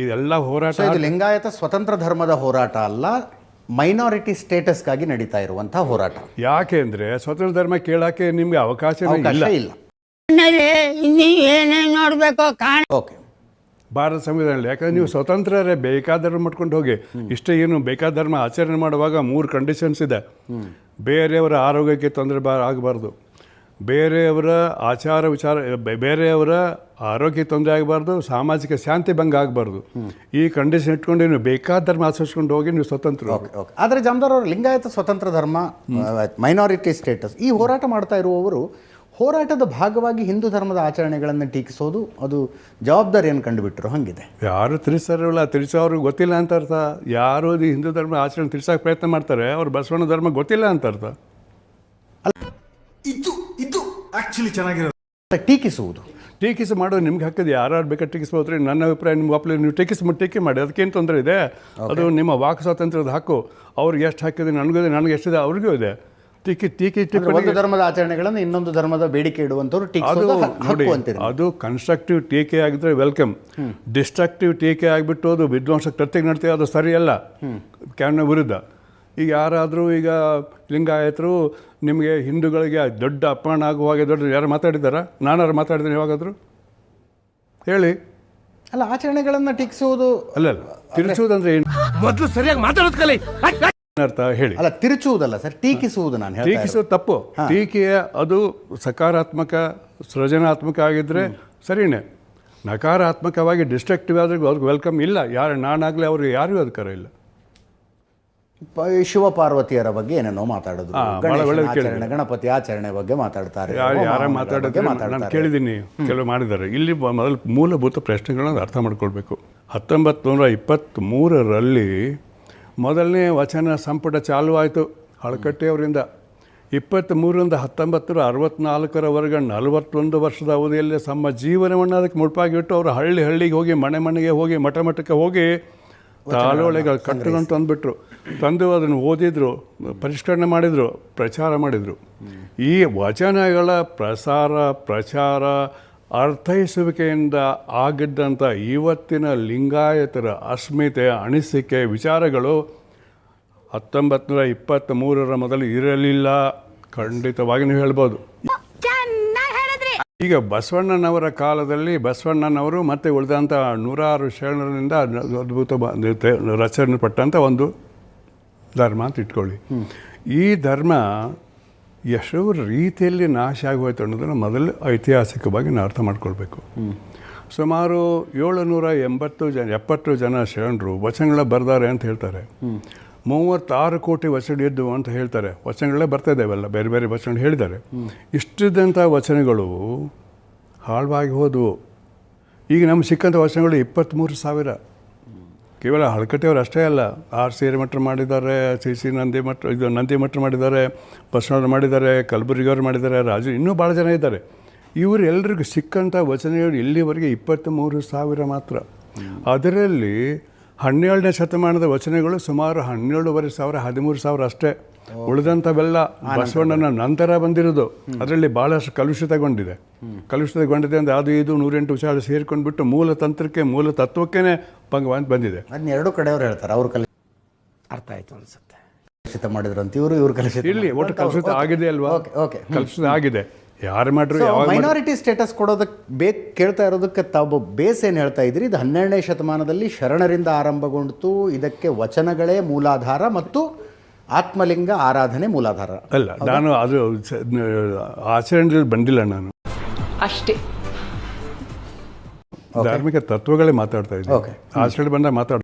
ಇದೆಲ್ಲ ಹೋರಾಟ ಇದು ಲಿಂಗಾಯತ ಸ್ವತಂತ್ರ ಧರ್ಮದ ಹೋರಾಟ ಅಲ್ಲ ಮೈನಾರಿಟಿ ಸ್ಟೇಟಸ್ಗಾಗಿ ನಡೀತಾ ಇರುವಂತಹ ಹೋರಾಟ. ಯಾಕೆ ಅಂದ್ರೆ ಸ್ವತಂತ್ರ ಧರ್ಮ ಕೇಳಕ್ಕೆ ನಿಮ್ಗೆ ಅವಕಾಶವೇ ಅವಕಾಶ ಇಲ್ಲ. ನೋಡಬೇಕು ಏನೇನ್ ಕಾಣ ಓಕೆ ಭಾರತ ಸಂವಿಧಾನದಲ್ಲಿ ಯಾಕಂದ್ರೆ ನೀವು ಸ್ವತಂತ್ರರೇ ಬೇಕಾದ ಧರ್ಮ ಮಾಡ್ಕೊಂಡು ಹೋಗಿ ಇಷ್ಟೇ ಏನು ಬೇಕಾದ ಧರ್ಮ ಆಚರಣೆ ಮಾಡುವಾಗ ಮೂರು ಕಂಡೀಷನ್ಸ್ ಇದೆ. ಬೇರೆಯವರ ಆರೋಗ್ಯಕ್ಕೆ ತೊಂದರೆ ಬಾ ಆಗಬಾರ್ದು. ಬೇರೆಯವರ ಆಚಾರ ವಿಚಾರ ಬೇರೆಯವರ ಆರೋಗ್ಯ ತೊಂದರೆ ಆಗಬಾರ್ದು ಸಾಮಾಜಿಕ ಶಾಂತಿ ಭಂಗ ಆಗಬಾರ್ದು. ಈ ಕಂಡೀಷನ್ ಇಟ್ಕೊಂಡು ನೀವು ಬೇಕಾದ ಧರ್ಮ ಆಚರಿಸ್ಕೊಂಡು ಹೋಗಿ ನೀವು ಸ್ವತಂತ್ರ ಆದರೆ ಜಮದಾರ್ ಅವರು ಲಿಂಗಾಯತ ಸ್ವತಂತ್ರ ಧರ್ಮ ಮೈನಾರಿಟಿ ಸ್ಟೇಟಸ್ ಈ ಹೋರಾಟ ಮಾಡ್ತಾ ಇರುವವರು ಹೋರಾಟದ ಭಾಗವಾಗಿ ಹಿಂದೂ ಧರ್ಮದ ಆಚರಣೆಗಳನ್ನು ಟೀಕಿಸೋದು ಅದು ಜವಾಬ್ದಾರಿಯನ್ನು ಕಂಡುಬಿಟ್ಟರು ಹಂಗಿದೆ. ಯಾರು ತಿಳಿಸಾರಲ್ಲ ತಿಳಿಸೋ ಅವ್ರಿಗೆ ಗೊತ್ತಿಲ್ಲ ಅಂತ ಅರ್ಥ. ಯಾರು ಹಿಂದೂ ಧರ್ಮದ ಆಚರಣೆ ತಿಳಿಸೋಕೆ ಪ್ರಯತ್ನ ಮಾಡ್ತಾರೆ ಅವ್ರು ಬಸವಣ್ಣ ಧರ್ಮ ಗೊತ್ತಿಲ್ಲ ಅಂತ ಅರ್ಥ. ಆಕ್ಚುಲಿ ಚೆನ್ನಾಗಿರೋದು. ಟೀಕಿಸುವುದು. ಟೀಕಿಸಿ ಮಾಡೋದು ನಿಮ್ಗೆ ಹಾಕಿದ್ದು ಯಾರು ಬೇಕಾದ್ರೆ ಟೀಕಿಸ್ಬೋದು ನನ್ನ ಅಭಿಪ್ರಾಯ ನಿಮ್ಗೆ ಒಪ್ಪಲಿ ನೀವು ಟೀಕಿಸ್ ಟೀಕೆ ಮಾಡಿ ಅದಕ್ಕೇನು ತೊಂದರೆ ಇದೆ? ಅದು ನಿಮ್ಮ ವಾಕ್ ಸ್ವಾತಂತ್ರ್ಯದ ಹಾಕು ಅವ್ರಿಗೆ ಎಷ್ಟು ಹಾಕಿದೆ ನನಗೂ ಇದೆ ನನಗೆ ಎಷ್ಟಿದೆ ಅವ್ರಿಗೂ ಇದೆ. ಟೀಕೆ ಟೀಕೆ ಒಂದು ಧರ್ಮದ ಆಚರಣೆಗಳನ್ನು ಇನ್ನೊಂದು ಧರ್ಮದ ಬೇಡಿಕೆ ಇಡುವಂಥವ್ರು ಅದು ನೋಡಿ ಹಕ್ಕು ಅದು ಕನ್ಸ್ಟ್ರಕ್ಟಿವ್ ಟೀಕೆ ಆಗಿದ್ರೆ ವೆಲ್ಕಮ್ ಡಿಸ್ಟ್ರಕ್ಟಿವ್ ಟೀಕೆ ಆಗಿಬಿಟ್ಟು ಅದು ವಿದ್ವಾಂಸಕ್ಕೆ ಕೃತ್ಯ ನಡ್ತೀವಿ ಅದು ಸರಿಯಲ್ಲ. ಕ್ಯಾನ್ನ ವಿರುದ್ಧ. ಈಗ ಯಾರಾದರೂ ಈಗ ಲಿಂಗಾಯತರು ನಿಮಗೆ ಹಿಂದೂಗಳಿಗೆ ದೊಡ್ಡ ಅಪಮಾನ ಆಗುವಾಗೆ ದೊಡ್ಡ ಯಾರು ಮಾತಾಡಿದ್ದಾರಾ? ನಾನಾರು ಮಾತಾಡಿದ್ದೀನಿ ಯಾವಾಗಾದರೂ? ಹೇಳಿ. ಅಲ್ಲ ಆಚರಣೆಗಳನ್ನು ಟೀಕಿಸುವುದು ಅಲ್ಲ ಅಲ್ಲ. ತಿರುಚುವುದಂದ್ರೆ ಏನು? ಮೊದಲು ಸರಿಯಾಗಿ ಮಾತಾಡೋದು ಕಲಿ. ಅರ್ಥ ಹೇಳಿ. ಅಲ್ಲ ತಿರುಚುವುದಲ್ಲ ಸರ್ ಟೀಕಿಸುವುದು ನಾನು. ಟೀಕಿಸೋದು ತಪ್ಪು. ಟೀಕೆಯ ಅದು ಸಕಾರಾತ್ಮಕ ಸೃಜನಾತ್ಮಕ ಆಗಿದ್ದರೆ ಸರಿನೇ. ನಕಾರಾತ್ಮಕವಾಗಿ ಡಿಸ್ಟ್ರಕ್ಟಿವ್ ಆದ್ರೆ ಅವ್ರಿಗೆ ವೆಲ್ಕಮ್ ಇಲ್ಲ. ಯಾರು ನಾನಾಗಲಿ ಅವ್ರಿಗೆ ಯಾರಿಗೂ ಅಧಿಕಾರ ಇಲ್ಲ. ಶಿವ ಪಾರ್ವತಿಯರ ಬಗ್ಗೆ ಏನೇನೋ ಮಾತಾಡೋದು. ಆಚರಣೆ ಗಣಪತಿ ಆಚರಣೆ ಬಗ್ಗೆ ಮಾತಾಡ್ತಾರೆ. ನಾನು ಕೇಳಿದ್ದೀನಿ. ಕೆಲವು ಮಾಡಿದ್ದಾರೆ. ಇಲ್ಲಿ ಮೊದಲು ಮೂಲಭೂತ ಪ್ರಶ್ನೆಗಳನ್ನು ಅರ್ಥ ಮಾಡ್ಕೊಳ್ಬೇಕು. ಹತ್ತೊಂಬತ್ತು ನೂರ ಇಪ್ಪತ್ತ್ಮೂರರಲ್ಲಿ ಮೊದಲನೇ ವಚನ ಸಂಪುಟ ಚಾಲು ಆಯಿತು ಹಳಕಟ್ಟೆಯವರಿಂದ ಇಪ್ಪತ್ತ್ಮೂರರಿಂದ ಮೂರರಿಂದ ಹತ್ತೊಂಬತ್ತರ ಅರವತ್ನಾಲ್ಕರವರೆಗೆ ನಲವತ್ತೊಂದು ವರ್ಷದ ಅವಧಿಯಲ್ಲಿ ತಮ್ಮ ಜೀವನವನ್ನು ಅದಕ್ಕೆ ಮುಡುಪಾಗಿಟ್ಟು ಅವರು ಹಳ್ಳಿ ಹಳ್ಳಿಗೆ ಹೋಗಿ ಮನೆ ಮನೆಗೆ ಹೋಗಿ ಮಠ ಮಠಕ್ಕೆ ಹೋಗಿ ತಾಲೋಳೆಗಳು ಕಟ್ಟುಗಳನ್ನು ತಂದುಬಿಟ್ರು ತಂದು ಅದನ್ನು ಓದಿದ್ರು ಪರಿಷ್ಕರಣೆ ಮಾಡಿದರು ಪ್ರಚಾರ ಮಾಡಿದರು. ಈ ವಚನಗಳ ಪ್ರಸಾರ ಪ್ರಚಾರ ಅರ್ಥೈಸುವಿಕೆಯಿಂದ ಆಗಿದ್ದಂಥ ಇವತ್ತಿನ ಲಿಂಗಾಯತರ ಅಸ್ಮಿತೆ ಅನಿಸಿಕೆ ವಿಚಾರಗಳು ಹತ್ತೊಂಬತ್ತು ನೂರ ಇಪ್ಪತ್ತ್ಮೂರರ ಮೊದಲು ಇರಲಿಲ್ಲ. ಖಂಡಿತವಾಗಿ ನೀವು ಹೇಳ್ಬೋದು. ಈಗ ಬಸವಣ್ಣನವರ ಕಾಲದಲ್ಲಿ ಬಸವಣ್ಣನವರು ಮತ್ತು ಉಳಿದಂಥ ನೂರಾರು ಶರಣರಿಂದ ಅದ್ಭುತ ರಚನೆ ಪಟ್ಟಂಥ ಒಂದು ಧರ್ಮ ಅಂತ ಇಟ್ಕೊಳ್ಳಿ. ಈ ಧರ್ಮ ಎಷ್ಟೋ ರೀತಿಯಲ್ಲಿ ನಾಶ ಆಗೋಯ್ತು ಅನ್ನೋದನ್ನು ಮೊದಲು ಐತಿಹಾಸಿಕವಾಗಿ ನಾವು ಅರ್ಥ ಮಾಡ್ಕೊಳ್ಬೇಕು. ಸುಮಾರು ಏಳುನೂರ ಎಂಬತ್ತು ಜನ ಎಪ್ಪತ್ತು ಜನ ಶರಣರು ವಚನಗಳ ಬರ್ದಾರೆ ಅಂತ ಹೇಳ್ತಾರೆ. ಮೂವತ್ತಾರು ಕೋಟಿ ವಚನ ಇದ್ದು ಅಂತ ಹೇಳ್ತಾರೆ. ವಚನಗಳೇ ಬರ್ತಾ ಇದ್ದಾವೆಲ್ಲ ಬೇರೆ ಬೇರೆ ವಚನ ಹೇಳಿದ್ದಾರೆ. ಇಷ್ಟಿದ್ದಂಥ ವಚನಗಳು ಹಾಳವಾಗಿ ಹೋದವು. ಈಗ ನಮ್ಗೆ ಸಿಕ್ಕಂಥ ವಚನಗಳು ಇಪ್ಪತ್ತ್ಮೂರು ಸಾವಿರ. ಕೇವಲ ಹಳಕಟ್ಟೆಯವರು ಅಷ್ಟೇ ಅಲ್ಲ, ಆರ್ ಸಿ ಮಠ ಮಾಡಿದ್ದಾರೆ, ಸಿ ಸಿ ನಂದಿ ಮಠ, ಇದು ನಂದಿ ಮಠ ಮಾಡಿದ್ದಾರೆ ಬಸವಣ್ಣ ಮಾಡಿದ್ದಾರೆ, ಕಲಬುರಗಿಯವರು ಮಾಡಿದ್ದಾರೆ, ರಾಜು ಇನ್ನೂ ಭಾಳ ಜನ ಇದ್ದಾರೆ. ಇವರು ಎಲ್ರಿಗೂ ಸಿಕ್ಕಂಥ ವಚನಗಳು ಇಲ್ಲಿವರೆಗೆ ಇಪ್ಪತ್ತ್ಮೂರು ಸಾವಿರ ಮಾತ್ರ. ಅದರಲ್ಲಿ ಹನ್ನೆರಡನೇ ಶತಮಾನದ ವಚನಗಳು ಸುಮಾರು ಹನ್ನೆರಡೂವರೆ ಸಾವಿರ ಹದಿಮೂರು ಸಾವಿರ ಅಷ್ಟೇ. ಉಳಿದಂಥವೆಲ್ಲ ಬಸವಣ್ಣನ ನಂತರ ಬಂದಿರೋದು. ಅದರಲ್ಲಿ ಭಾಳಷ್ಟು ಕಲುಷಿತಗೊಂಡಿದೆ ಕಲುಷಿತಗೊಂಡಿದೆ ಅಂದರೆ ಅದು ಇದು ನೂರೆಂಟು ವಿಚಾರ ಸೇರ್ಕೊಂಡ್ಬಿಟ್ಟು ಮೂಲ ತಂತ್ರಕ್ಕೆ ಮೂಲ ತತ್ವಕ್ಕೇ ಭಂಗವಾಂತ ಬಂದಿದೆ. ಅದನ್ನ ಎರಡು ಕಡೆಯವರು ಹೇಳ್ತಾರೆ. ಅವ್ರು ಅರ್ಥ ಆಯ್ತು ಅನ್ಸುತ್ತೆ. ಕಲುಷಿತ ಮಾಡಿದ್ರಂತ ಇವರು ಇವರು ಕಲುಷಿತ ಇಲ್ಲಿ ಒಟ್ಟು ಕಲುಷಿತ ಆಗಿದೆ ಅಲ್ವಾ? Okay okay. ಕಲುಷಿತ ಆಗಿದೆ. ಯಾರು ಮಾಡ್ರು ಮೈನಾರಿಟಿ ಸ್ಟೇಟಸ್ ಕೊಡೋದಕ್ಕೆ ಬೇಕು ಕೇಳ್ತಾ ಇರೋದಕ್ಕೆ ತಾವು ಬೇಸ್ ಏನು ಹೇಳ್ತಾ ಇದ್ರಿ? ಇದು ಹನ್ನೆರಡನೇ ಶತಮಾನದಲ್ಲಿ ಶರಣರಿಂದ ಆರಂಭಗೊಂಡಿತು. ಇದಕ್ಕೆ ವಚನಗಳೇ ಮೂಲಾಧಾರ ಮತ್ತು ಆತ್ಮಲಿಂಗ ಆರಾಧನೆ ಮೂಲಾಧಾರ. ಅಲ್ಲ ನಾನು ಅದು ಆಚರಣೆ ಆಚರಣೆಯಲ್ಲಿ ಬಂದಿಲ್ಲ ನಾನು. ಅಷ್ಟೇ. ಧಾರ್ಮಿಕ ತತ್ವಗಳೇ ಮಾತಾಡ್ತಾ ಇದ್ದೆ. ಆಚರಣೆ ಬಂದಾಗ ಮಾತಾಡ